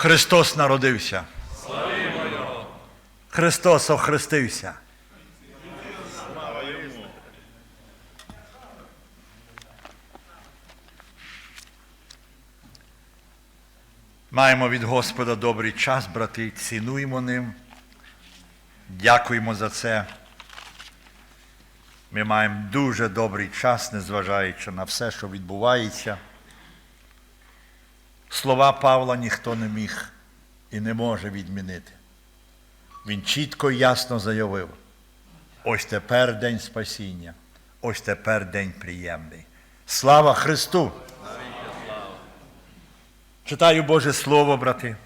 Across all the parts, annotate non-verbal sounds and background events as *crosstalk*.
Христос народився. Христос охрестився. Маємо від Господа добрий час, брати, цінуємо ним. Дякуємо за це. Ми маємо дуже добрий час, незважаючи на все, що відбувається. Слова Павла ніхто не міг і не може відмінити. Він чітко і ясно заявив: ось тепер день спасіння, ось тепер день приємний. Слава Христу! Читаю Боже Слово, брати.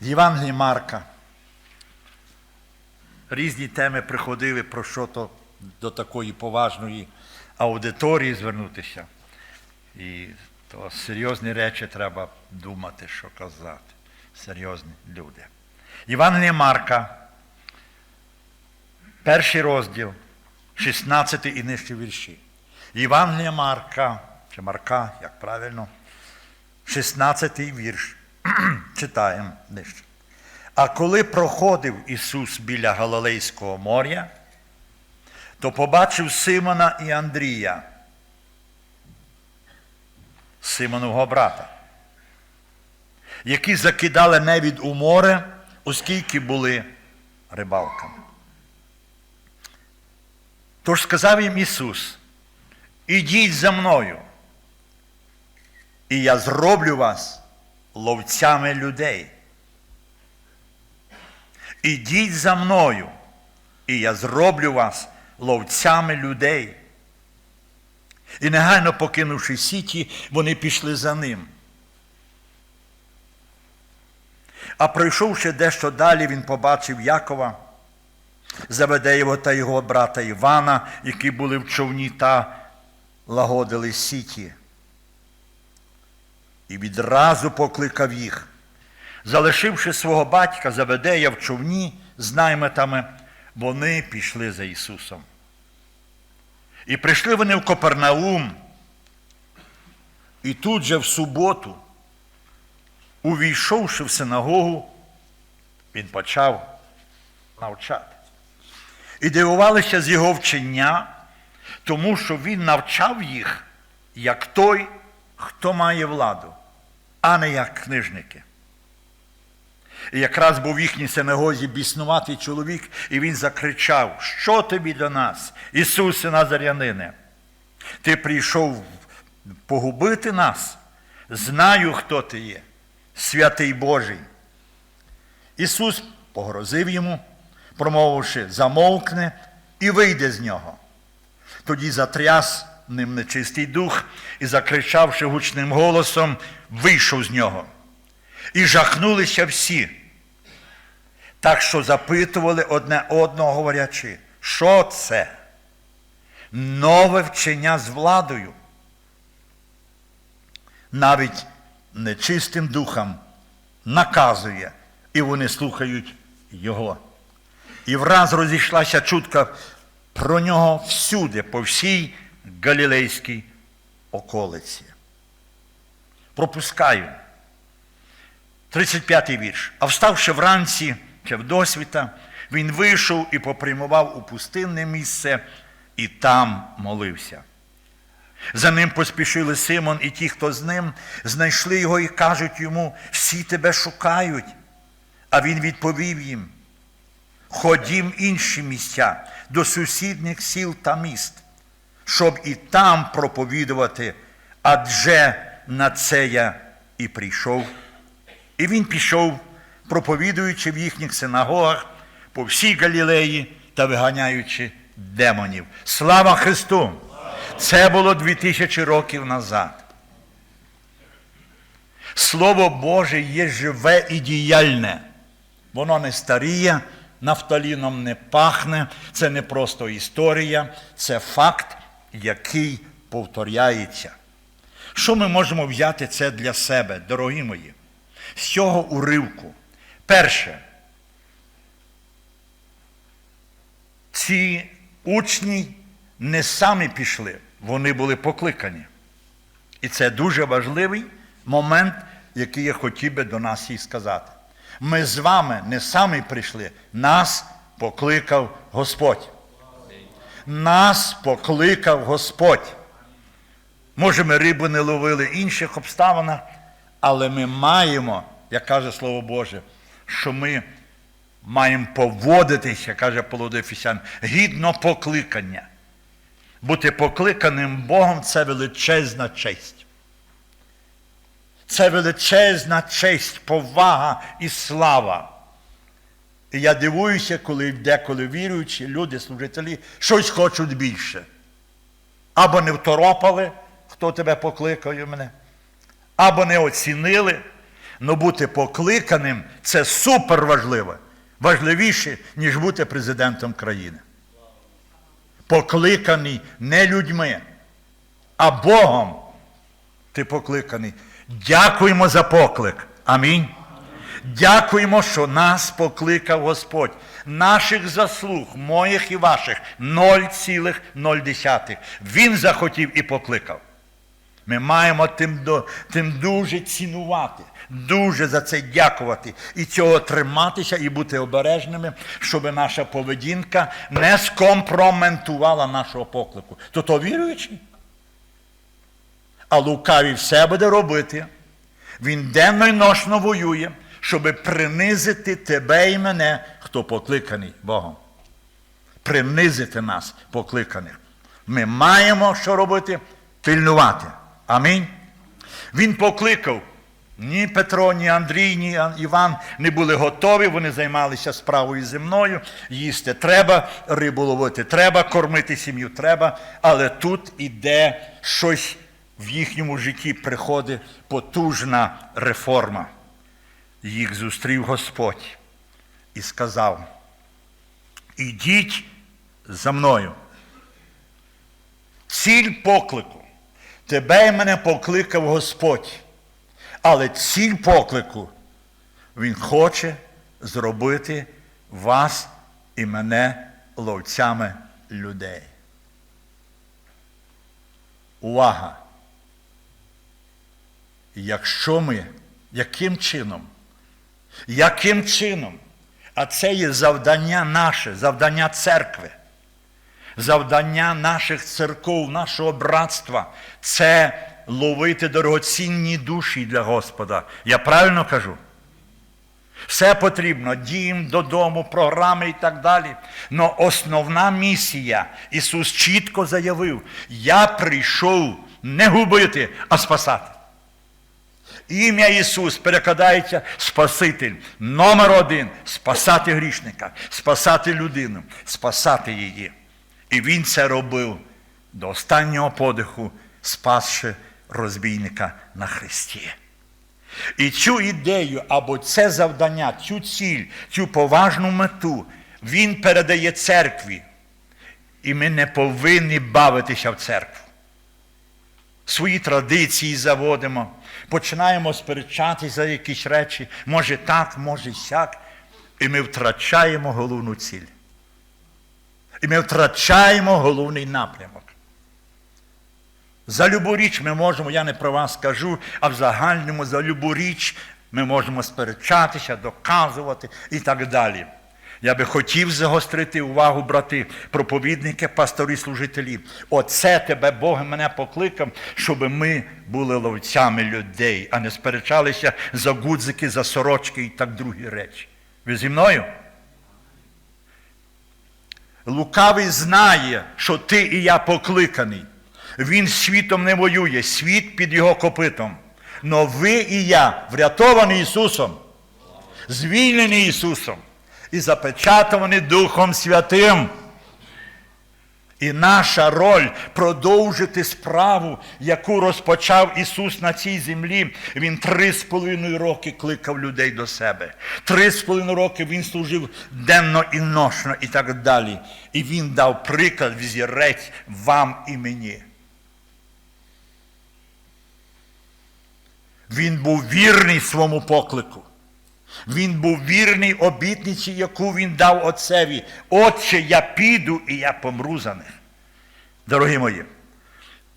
З Євангелії Марка. Різні теми приходили про що то до такої поважної аудиторії звернутися. І то серйозні речі треба думати, що казати. Серйозні люди. Євангелія Марка, перший розділ, 16 і нижчі вірші. Євангелія Марка, чи Марка, як правильно, 16 вірш. *clears throat* Читаємо нижче. А коли проходив Ісус біля Галилейського моря, то побачив Симона і Андрія, Симонового брата, які закидали невід у море, оскільки були рибалками. Тож сказав їм Ісус, ідіть за мною, і я зроблю вас ловцями людей. Ідіть за мною, і я зроблю вас ловцями людей. І негайно покинувши сіті, вони пішли за ним. А пройшовши дещо далі, він побачив Якова, Заведеєва та його брата Івана, які були в човні та лагодили сіті. І відразу покликав їх. Залишивши свого батька Заведея в човні з наймитами, вони пішли за Ісусом. І прийшли вони в Копернаум. І тут же в суботу, увійшовши в синагогу, він почав навчати. І дивувалися з його вчення, тому що він навчав їх, як той, хто має владу, а не як книжники. І якраз був в їхній синагозі біснуватий чоловік, і він закричав: Що тобі до нас, Ісусе Назарянине? Ти прийшов погубити нас? Знаю, хто ти є, святий Божий. Ісус погрозив йому, промовивши, замовкне і вийде з нього. Тоді затряс ним нечистий дух і, закричавши гучним голосом, вийшов з нього. І жахнулися всі, так що запитували одне одного, говорячи, що це? Нове вчення з владою. Навіть нечистим духам наказує, і вони слухають його. І враз розійшлася чутка про нього всюди, по всій Галілейській околиці. Пропускаю. 35-й вірш. А вставши вранці чи вдосвіта, він вийшов і попрямував у пустинне місце і там молився. За ним поспішили Симон і ті, хто з ним, знайшли його і кажуть йому, всі тебе шукають. А він відповів їм: Ходім інші місця до сусідніх сіл та міст, щоб і там проповідувати, адже на це я і прийшов. І він пішов, проповідуючи в їхніх синагогах по всій Галілеї та виганяючи демонів. Слава Христу! Це було дві тисячі років назад. Слово Боже є живе і діяльне. Воно не старіє, нафталіном не пахне, це не просто історія, це факт, який повторяється. Що ми можемо взяти це для себе, дорогі мої? З цього уривку. Перше, ці учні не самі пішли, вони були покликані. І це дуже важливий момент які я хотів би до нас і сказати. Ми з вами не самі прийшли, нас покликав Господь. Нас покликав Господь. Може, ми рибу не ловили в інших обставинах, але ми маємо, як каже Слово Боже, що ми маємо поводитися, каже Полоди Ефесян, гідно покликання. Бути покликаним Богом це величезна честь. Це величезна честь, повага і слава. І я дивуюся, коли деколи віруючі люди, служителі, щось хочуть більше. Або не второпали, хто тебе покликає мене, або не оцінили. Ну бути покликаним це супер важливо. Важливіше, ніж бути президентом країни. Покликаний не людьми, а Богом. Ти покликаний. Дякуємо за поклик. Амінь. Дякуємо, що нас покликав Господь. Наших заслуг, моїх і ваших 0,0. Він захотів і покликав. Ми маємо тим, тим дуже цінувати, дуже за це дякувати і цього триматися і бути обережними, щоб наша поведінка не скомпроментувала нашого поклику. То то віруючий? А лукавий все буде робити. Він денно й ношно воює, щоб принизити тебе і мене, хто покликаний Богом. Принизити нас, покликаних. Ми маємо що робити? Пильнувати. Амінь. Він покликав. Ні Петро, ні Андрій, ні Іван не були готові, вони займалися справою земною. Їсти треба, рибу ловити треба, кормити сім'ю треба. Але тут іде щось в їхньому житті приходить потужна реформа. Їх зустрів Господь і сказав: Ідіть за мною. Ціль поклику. Тебе і мене покликав Господь. Але ціль поклику Він хоче зробити вас і мене ловцями людей. Увага! Якщо ми, яким чином, яким чином, а це є завдання наше, завдання церкви, завдання наших церков, нашого братства, це ловити дорогоцінні душі для Господа. Я правильно кажу? Все потрібно, дім, додому, програми і так далі. Но основна місія, Ісус чітко заявив, я прийшов не губити, а спасати. Ім'я Ісус перекладається Спаситель. Номер один спасати грішника, спасати людину, спасати її. І Він це робив до останнього подиху, спасши розбійника на Христі. І цю ідею або це завдання, цю ціль, цю поважну мету він передає церкві. І ми не повинні бавитися в церкву. Свої традиції заводимо, починаємо сперечатися за якісь речі, може так, може сяк, і ми втрачаємо головну ціль. І ми втрачаємо головний напрямок. За любу річ ми можемо, я не про вас скажу, а в загальному за любу річ ми можемо сперечатися, доказувати і так далі. Я би хотів загострити увагу, брати, проповідники, пастори, служителі. Оце тебе Бог мене покликав, щоб ми були ловцями людей, а не сперечалися за гудзики, за сорочки і так другі речі. Ви зі мною? Лукавий знає, що ти і я покликаний. Він світом не воює, світ під його копитом. Но ви і я врятовані Ісусом, звільнені Ісусом і запечатані Духом Святим. І наша роль продовжити справу, яку розпочав Ісус на цій землі. Він три з половиною роки кликав людей до себе. Три з половиною роки Він служив денно і ношно і так далі. І Він дав приклад взірець вам і мені. Він був вірний своєму поклику. Він був вірний обітниці, яку він дав отцеві. Отче, я піду і я помру за них. Дорогі мої,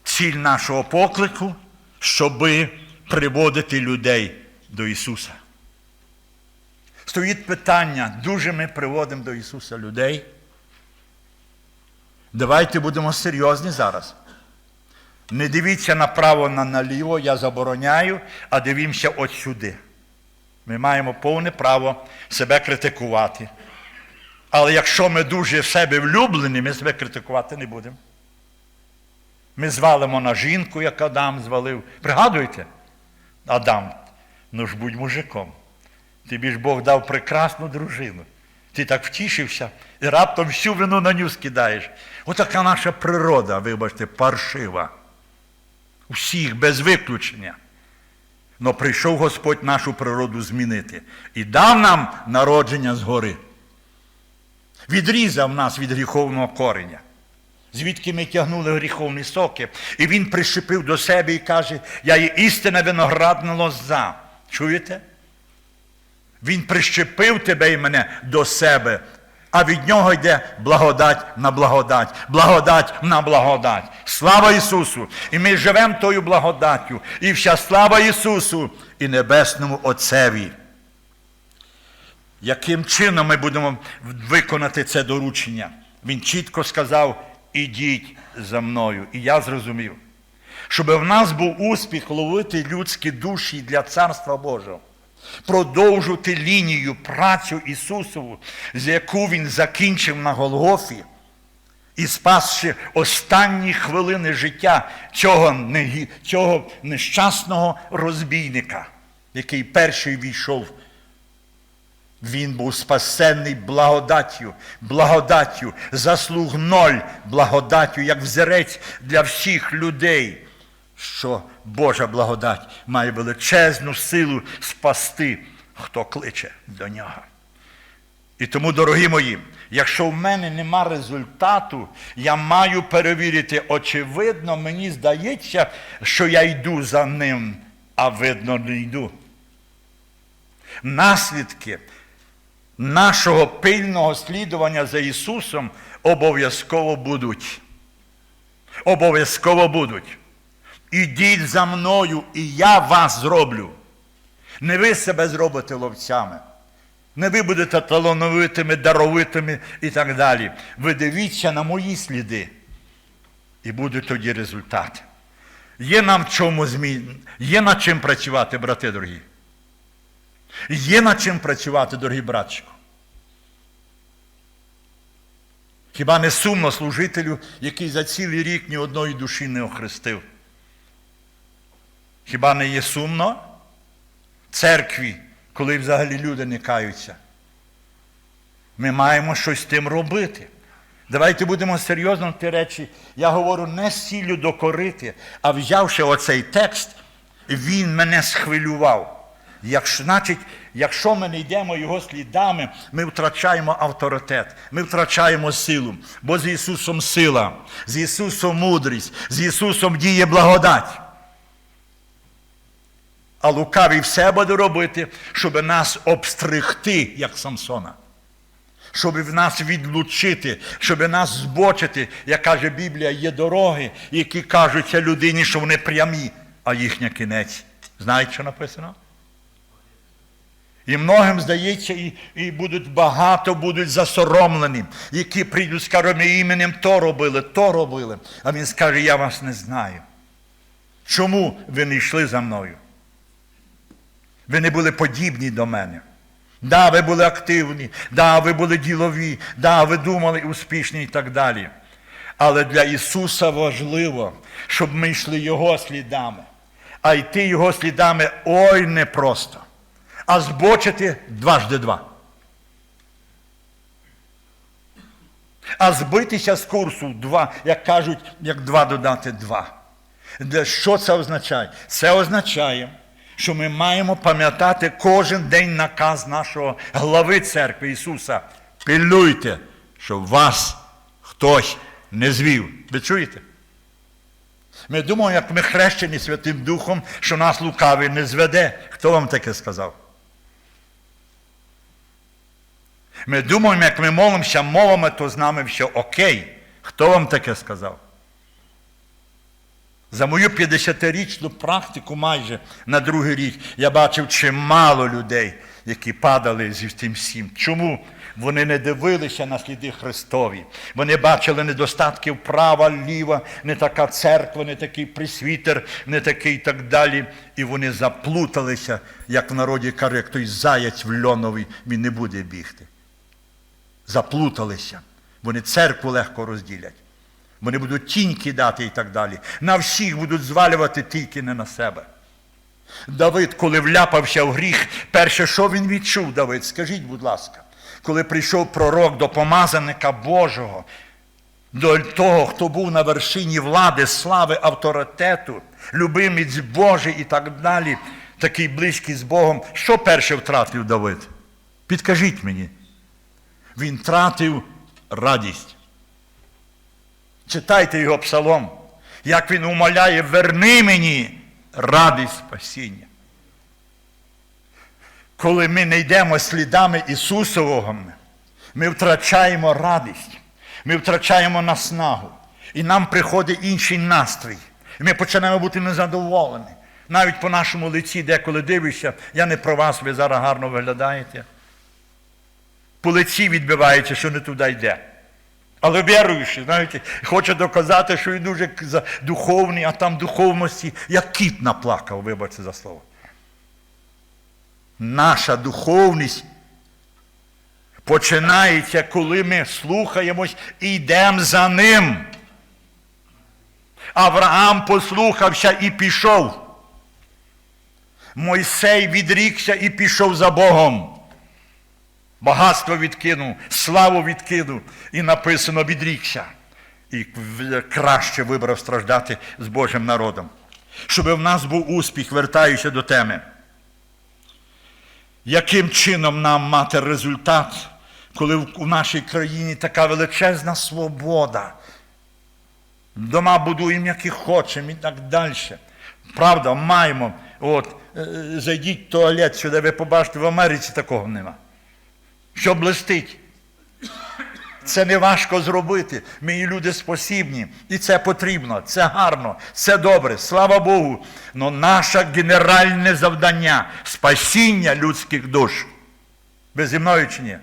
ціль нашого поклику, щоби приводити людей до Ісуса. Стоїть питання, дуже ми приводимо до Ісуса людей. Давайте будемо серйозні зараз. Не дивіться направо на наліво, я забороняю, а дивімося от сюди. Ми маємо повне право себе критикувати. Але якщо ми дуже в себе влюблені, ми себе критикувати не будемо. Ми звалимо на жінку, як Адам звалив. Пригадуєте? Адам, ну ж будь мужиком. Тобі ж Бог дав прекрасну дружину. Ти так втішився і раптом всю вину на ню скидаєш. Отака наша природа, вибачте, паршива. Усіх без виключення. Но прийшов Господь нашу природу змінити і дав нам народження згори. Відрізав нас від гріховного кореня, звідки ми тягнули гріховні соки. І він прищепив до себе і каже: Я є істина виноградна лоза. Чуєте? Він прищепив тебе і мене до себе, а від нього йде благодать на благодать, благодать на благодать. Слава Ісусу! І ми живемо тою благодаттю. І вся слава Ісусу і Небесному Отцеві. Яким чином ми будемо виконати це доручення? Він чітко сказав: ідіть за мною. І я зрозумів, щоб в нас був успіх ловити людські душі для Царства Божого продовжувати лінію працю Ісусову, з яку Він закінчив на Голгофі, і спасши останні хвилини життя цього, негі- цього нещасного розбійника, який перший війшов. Він був спасенний благодаттю, благодаттю, заслуг ноль благодаттю, як взірець для всіх людей що Божа благодать має величезну силу спасти, хто кличе до нього. І тому, дорогі мої, якщо в мене нема результату, я маю перевірити, очевидно, мені здається, що я йду за ним, а видно, не йду. Наслідки нашого пильного слідування за Ісусом обов'язково будуть. Обов'язково будуть. Ідіть за мною, і я вас зроблю. Не ви себе зробите ловцями. Не ви будете талановитими, даровитими і так далі. Ви дивіться на мої сліди. І будуть тоді результати. Є нам в чому змін... Є над чим працювати, брати дорогі. Є над чим працювати, дорогі братчику. Хіба не сумно служителю, який за цілий рік ні одної душі не охрестив? Хіба не є сумно? Церкві, коли взагалі люди не каються. Ми маємо щось з тим робити. Давайте будемо серйозно в ті речі. Я говорю не з ціллю докорити, а взявши оцей текст, він мене схвилював. Якщо, значить, якщо ми не йдемо його слідами, ми втрачаємо авторитет, ми втрачаємо силу. Бо з Ісусом сила, з Ісусом мудрість, з Ісусом діє благодать. А лукавий все буде робити, щоб нас обстригти, як Самсона. Щоб нас відлучити, щоб нас збочити, як каже Біблія, є дороги, які кажуться людині, що вони прямі, а їхня кінець. Знаєте, що написано? І многим здається, і, і будуть багато будуть засоромлені, які прийдуть, скажуть, іменем то робили, то робили. А він скаже, я вас не знаю. Чому ви не йшли за мною? Ви не були подібні до мене. Да, ви були активні, да, ви були ділові, да, ви думали успішні і так далі. Але для Ісуса важливо, щоб ми йшли Його слідами. А йти Його слідами ой непросто. А збочити дважди два. А збитися з курсу два, як кажуть, як два додати два. Що це означає? Це означає, що ми маємо пам'ятати кожен день наказ нашого глави церкви Ісуса. Пильнуйте, щоб вас хтось не звів. Ви чуєте? Ми думаємо, як ми хрещені Святим Духом, що нас лукавий не зведе. Хто вам таке сказав? Ми думаємо, як ми молимося мовами, то з нами все окей. Хто вам таке сказав? За мою 50-річну практику майже на другий рік я бачив чимало людей, які падали зі тим всім. Чому? Вони не дивилися на сліди Христові. Вони бачили недостатки вправа, ліва, не така церква, не такий присвітер, не такий і так далі. І вони заплуталися, як в народі каже, як той заяць в льонові, він не буде бігти. Заплуталися. Вони церкву легко розділять. Вони будуть тінь кидати і так далі. На всіх будуть звалювати тільки не на себе. Давид, коли вляпався в гріх, перше, що він відчув, Давид, скажіть, будь ласка, коли прийшов пророк до помазаника Божого, до того, хто був на вершині влади, слави, авторитету, любимець Божий і так далі, такий близький з Богом, що перше втратив Давид? Підкажіть мені. Він втратив радість. Читайте його псалом, як він умоляє, верни мені радість спасіння. Коли ми не йдемо слідами Ісусового, ми втрачаємо радість, ми втрачаємо наснагу. І нам приходить інший настрій. І ми починаємо бути незадоволені. Навіть по нашому лиці, деколи дивишся, я не про вас, ви зараз гарно виглядаєте. По лиці відбивається, що не туди йде. Але віруючи, знаєте, хоче доказати, що він дуже духовний, а там духовності, як кіт наплакав, вибачте за слово. Наша духовність починається, коли ми слухаємось і йдемо за ним. Авраам послухався і пішов. Мойсей відрікся і пішов за Богом. Багатство відкинув, славу відкинув, і написано відрікся. І краще вибрав страждати з Божим народом. Щоб в нас був успіх, вертаюся до теми. Яким чином нам мати результат, коли в нашій країні така величезна свобода? Дома будуємо, які хочемо і так далі. Правда, маємо. От, е, зайдіть в туалет сюди, ви побачите, в Америці такого нема що блистить. Це не важко зробити. Ми і люди спосібні. І це потрібно, це гарно, це добре, слава Богу. Но наше генеральне завдання спасіння людських душ. Ви зі мною чи ні?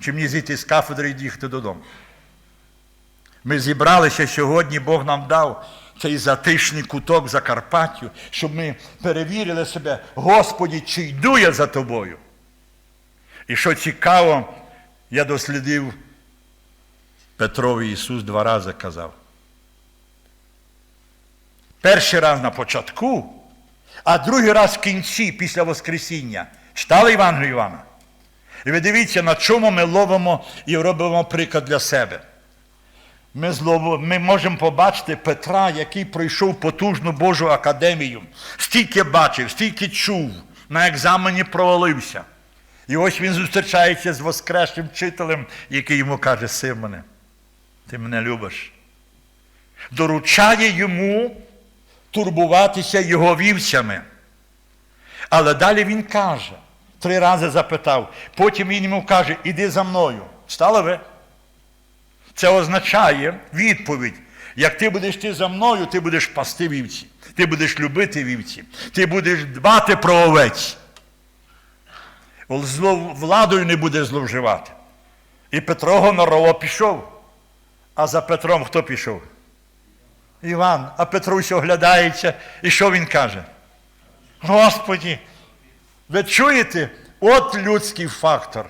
Чи мені зійти з кафедри і їхати додому? Ми зібралися сьогодні, Бог нам дав цей затишний куток Закарпаттю, щоб ми перевірили себе, Господі, чи йду я за тобою. І що цікаво, я дослідив Петрові Ісус два рази казав. Перший раз на початку, а другий раз в кінці після Воскресіння. Читали Євангелію Івана? І ви дивіться, на чому ми ловимо і робимо приклад для себе. Ми, злово, ми можемо побачити Петра, який пройшов потужну Божу академію, стільки бачив, стільки чув, на екзамені провалився. І ось він зустрічається з воскресним вчителем, який йому каже, Симоне, ти мене любиш. Доручає йому турбуватися його вівцями. Але далі він каже, три рази запитав, потім він йому каже, іди за мною. Стали ви? Це означає відповідь. Як ти будеш йти за мною, ти будеш пасти вівці, ти будеш любити вівці, ти будеш дбати про овець. Владою не буде зловживати. І Петро гонорово пішов. А за Петром хто пішов? Іван. А Петрусь оглядається. І що він каже? Господі, ви чуєте? От людський фактор.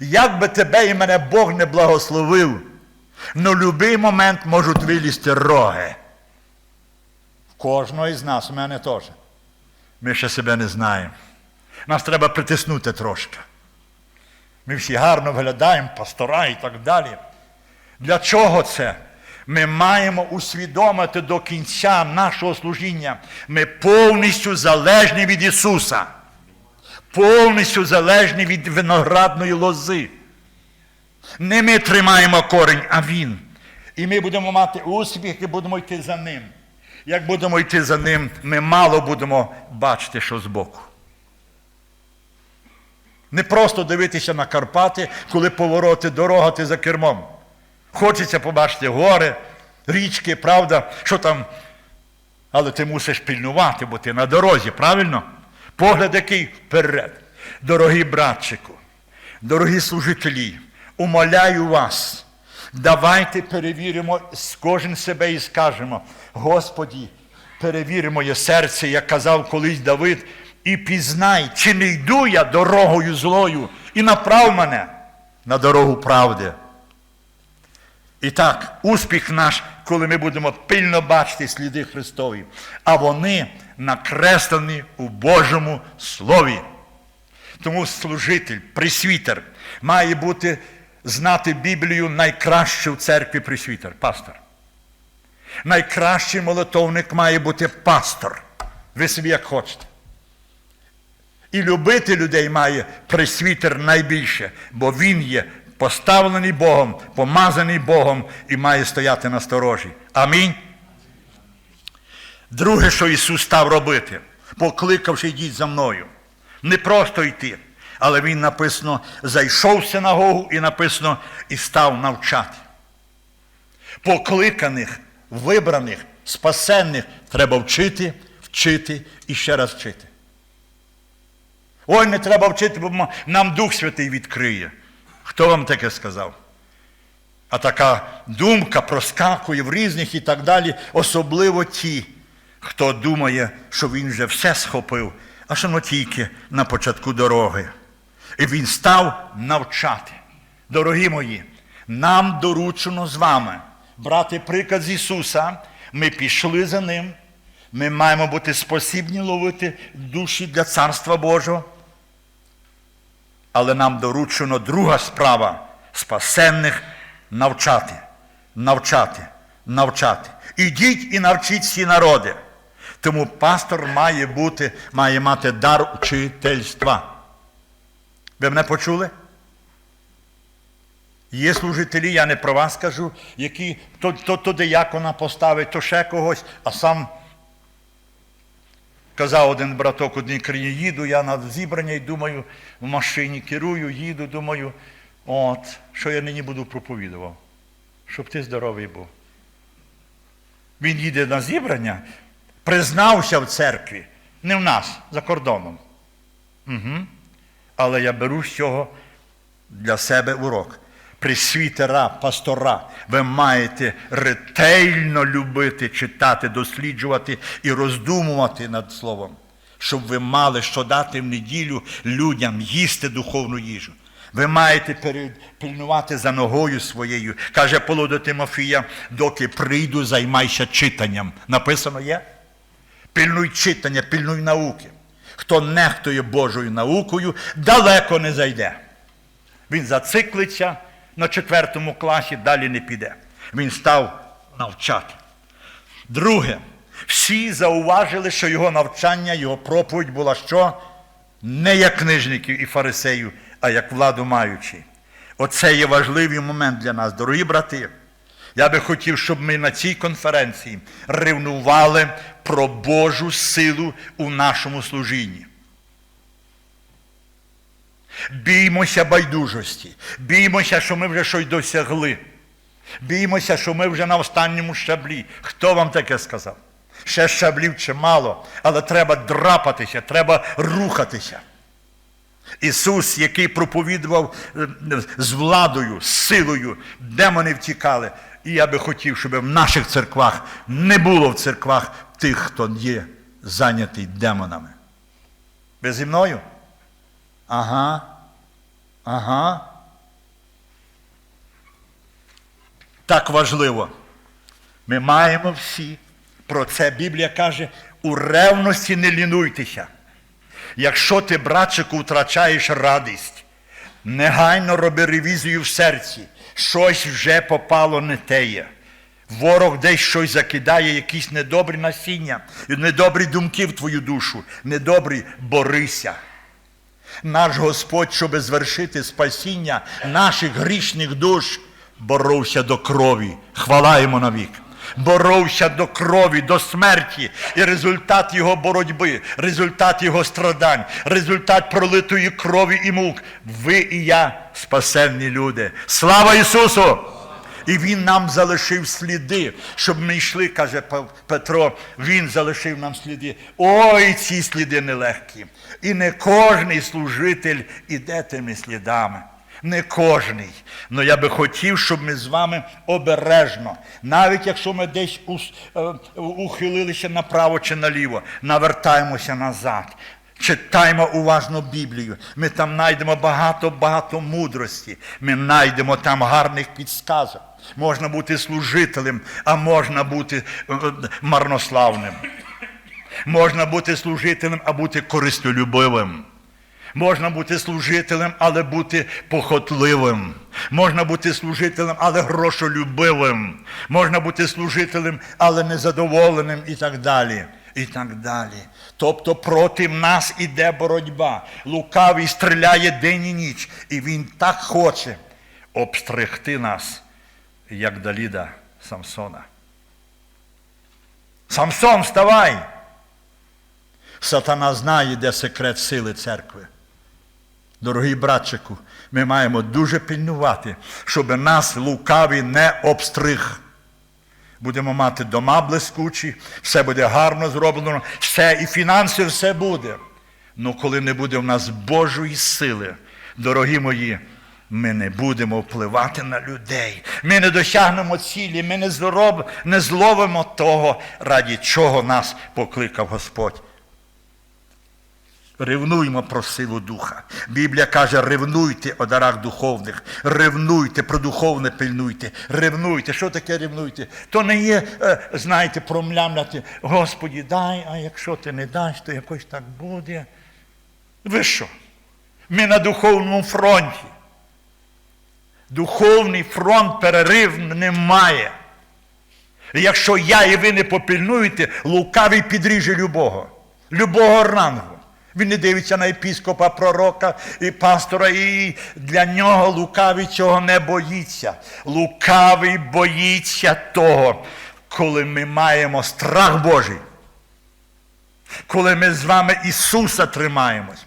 Як би тебе і мене Бог не благословив, в будь-який момент можуть вилізти роги. В кожного із нас, у мене теж. Ми ще себе не знаємо. Нас треба притиснути трошки. Ми всі гарно виглядаємо, пастора і так далі. Для чого це? Ми маємо усвідомити до кінця нашого служіння. Ми повністю залежні від Ісуса. Повністю залежні від виноградної лози. Не ми тримаємо корінь, а Він. І ми будемо мати успіх і будемо йти за ним. Як будемо йти за ним, ми мало будемо бачити, що збоку. Не просто дивитися на Карпати, коли повороти дорога ти за кермом. Хочеться побачити гори, річки, правда, що там. Але ти мусиш пильнувати, бо ти на дорозі, правильно? Погляд який вперед. Дорогий братчику, дорогі служителі, умоляю вас, давайте перевіримо кожен себе і скажемо, Господі, перевіри моє серце, як казав колись Давид, і пізнай, чи не йду я дорогою злою, і направ мене на дорогу правди. І так, успіх наш, коли ми будемо пильно бачити сліди Христові, а вони накреслені у Божому Слові. Тому служитель, присвітер, має бути знати Біблію найкраще в церкві присвітер, пастор. Найкращий молитовник має бути пастор. Ви собі як хочете. І любити людей має присвітер найбільше, бо він є поставлений Богом, помазаний Богом і має стояти на сторожі. Амінь. Друге, що Ісус став робити, покликавши йдіть за мною. Не просто йти, але Він написано, зайшов в синагогу і написано, і став навчати. Покликаних, вибраних, спасенних треба вчити, вчити і ще раз вчити. Ой, не треба вчити, бо нам Дух Святий відкриє. Хто вам таке сказав? А така думка проскакує в різних і так далі, особливо ті, хто думає, що він вже все схопив, а що ну тільки на початку дороги. І він став навчати. Дорогі мої, нам доручено з вами брати приклад з Ісуса. Ми пішли за Ним. Ми маємо бути спосібні ловити душі для Царства Божого. Але нам доручено друга справа спасенних навчати, навчати, навчати. Ідіть і навчіть всі народи. Тому пастор має бути, має мати дар учительства. Ви мене почули? Є служителі, я не про вас кажу, які то, то, то диякона поставить, то ще когось, а сам казав один браток одній країні, їду я на зібрання і думаю, в машині керую, їду, думаю, от, що я нині буду проповідував, щоб ти здоровий був. Він їде на зібрання, признався в церкві, не в нас, за кордоном. Угу. Але я беру з цього для себе урок. Присвітера, пастора, ви маєте ретельно любити, читати, досліджувати і роздумувати над словом, щоб ви мали що дати в неділю людям їсти духовну їжу. Ви маєте пильнувати за ногою своєю. Каже Павло до Тимофія, доки прийду, займайся читанням. Написано є? Пильнуй читання, пильнуй науки. Хто нехтує Божою наукою, далеко не зайде. Він зациклиться на четвертому класі, далі не піде. Він став навчати. Друге, всі зауважили, що його навчання, його проповідь була що? Не як книжників і фарисеїв, а як владу маючи. Оце є важливий момент для нас, дорогі брати. Я би хотів, щоб ми на цій конференції ревнували про Божу силу у нашому служінні. Біймося байдужості, біймося, що ми вже щось досягли. Біймося, що ми вже на останньому щаблі. Хто вам таке сказав? Ще щаблів чимало, але треба драпатися, треба рухатися. Ісус, який проповідував е, з владою, з силою, демони втікали. І я би хотів, щоб в наших церквах не було в церквах тих, хто є зайнятий демонами. Ви зі мною? Ага. Ага. Так важливо. Ми маємо всі. Про це Біблія каже, у ревності не лінуйтеся. Якщо ти, братчику, втрачаєш радість, негайно роби ревізію в серці. Щось вже попало не теє. Ворог десь щось закидає, якісь недобрі насіння, недобрі думки в твою душу, недобрі борися. Наш Господь, щоб звершити спасіння наших грішних душ, боровся до крові. Хвала йому навік. Боровся до крові, до смерті. І результат його боротьби, результат його страдань, результат пролитої крові і мук. Ви і я спасенні люди. Слава Ісусу! І він нам залишив сліди, щоб ми йшли, каже Петро. Він залишив нам сліди. Ой, ці сліди нелегкі. І не кожний служитель іде тими слідами. Не кожний. Но я би хотів, щоб ми з вами обережно, навіть якщо ми десь е, ухилилися направо чи наліво, навертаємося назад. Читаємо уважно Біблію. Ми там знайдемо багато-багато мудрості. Ми знайдемо там гарних підсказок. Можна бути служителем, а можна бути е, е, марнославним. Можна бути служителем, а бути користолюбивим. Можна бути служителем, але бути похотливим. Можна бути служителем, але грошолюбивим. Можна бути служителем, але незадоволеним і так далі. І так далі. Тобто проти нас іде боротьба. Лукавий стріляє день і ніч. І він так хоче обстригти нас, як Даліда Самсона. Самсон, вставай! Сатана знає, де секрет сили церкви. Дорогий братчику, ми маємо дуже пильнувати, щоб нас лукавий не обстриг. Будемо мати дома блискучі, все буде гарно зроблено, все і фінанси, все буде. Ну коли не буде в нас Божої сили, дорогі мої, ми не будемо впливати на людей. Ми не досягнемо цілі, ми не, зроб, не зловимо того, раді чого нас покликав Господь. Ревнуймо про силу духа. Біблія каже, ревнуйте о дарах духовних, ревнуйте, про духовне пильнуйте, ревнуйте. Що таке ревнуйте? То не є, е, знаєте, промлямляти, Господі, дай, а якщо ти не дасть, то якось так буде. Ви що? Ми на духовному фронті. Духовний фронт перерив немає. Якщо я і ви не попільнуєте, лукавий підріже любого, любого рангу. Він не дивиться на епіскопа, пророка і пастора, і для нього лукавий цього не боїться. Лукавий боїться того, коли ми маємо страх Божий, коли ми з вами Ісуса тримаємось,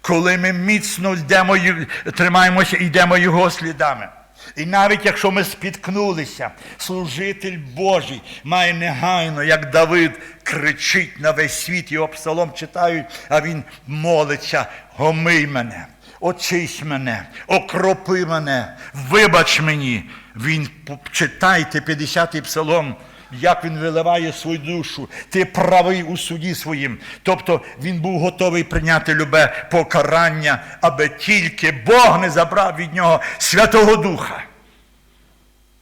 коли ми міцно йдемо, тримаємося і йдемо Його слідами. І навіть якщо ми спіткнулися, служитель Божий має негайно, як Давид, кричить на весь світ, його псалом читають, а він молиться, гомий мене, очись мене, окропи мене, вибач мені. Він читайте 50-й псалом, як він виливає свою душу. Ти правий у суді своїм. Тобто він був готовий прийняти любе покарання, аби тільки Бог не забрав від нього Святого Духа.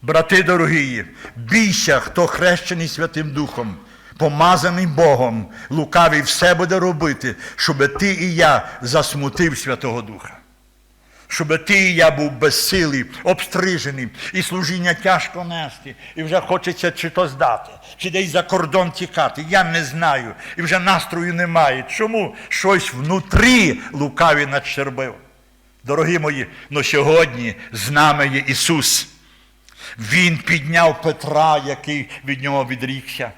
Брати дорогі, бійся, хто хрещений Святим Духом, помазаний Богом, лукавий все буде робити, щоб ти і я засмутив Святого Духа. Щоб ти і я був безсилий, обстрижений, і служіння тяжко нести, і вже хочеться чи то здати, чи десь за кордон тікати. Я не знаю. І вже настрою немає. Чому щось внутрі лукаві надщербив? Дорогі мої, ну сьогодні з нами є Ісус. Він підняв Петра, який від нього відрікся.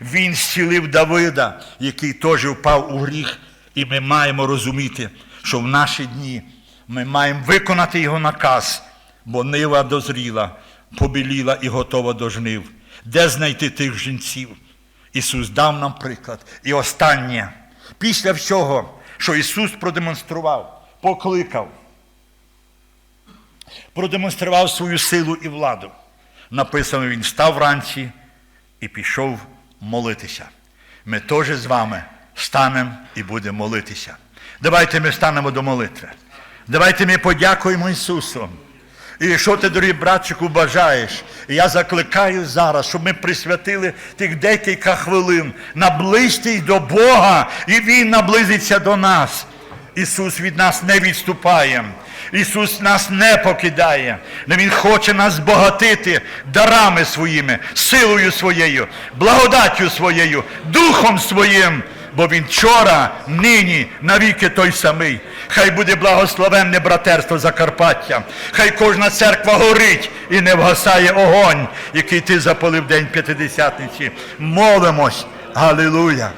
Він зцілив Давида, який теж впав у гріх. І ми маємо розуміти, що в наші дні ми маємо виконати його наказ, бо нива дозріла, побіліла і готова до жнив. Де знайти тих жінців? Ісус дав нам приклад. І останнє, після всього, що Ісус продемонстрував, покликав, продемонстрував свою силу і владу. Написано, він встав вранці і пішов молитися. Ми теж з вами станемо і будемо молитися. Давайте ми станемо до молитви. Давайте ми подякуємо Ісусу. І що ти, дорогий братчику, бажаєш? І я закликаю зараз, щоб ми присвятили тих декілька хвилин, наблизьтесь до Бога, і Він наблизиться до нас. Ісус від нас не відступає. Ісус нас не покидає. Він хоче нас збагатити дарами своїми, силою своєю, благодаттю своєю, духом своїм. Бо він вчора, нині, навіки той самий. Хай буде благословенне братерство Закарпаття. Хай кожна церква горить і не вгасає огонь, який ти запалив день п'ятидесятниці. Молимось. Галилуя!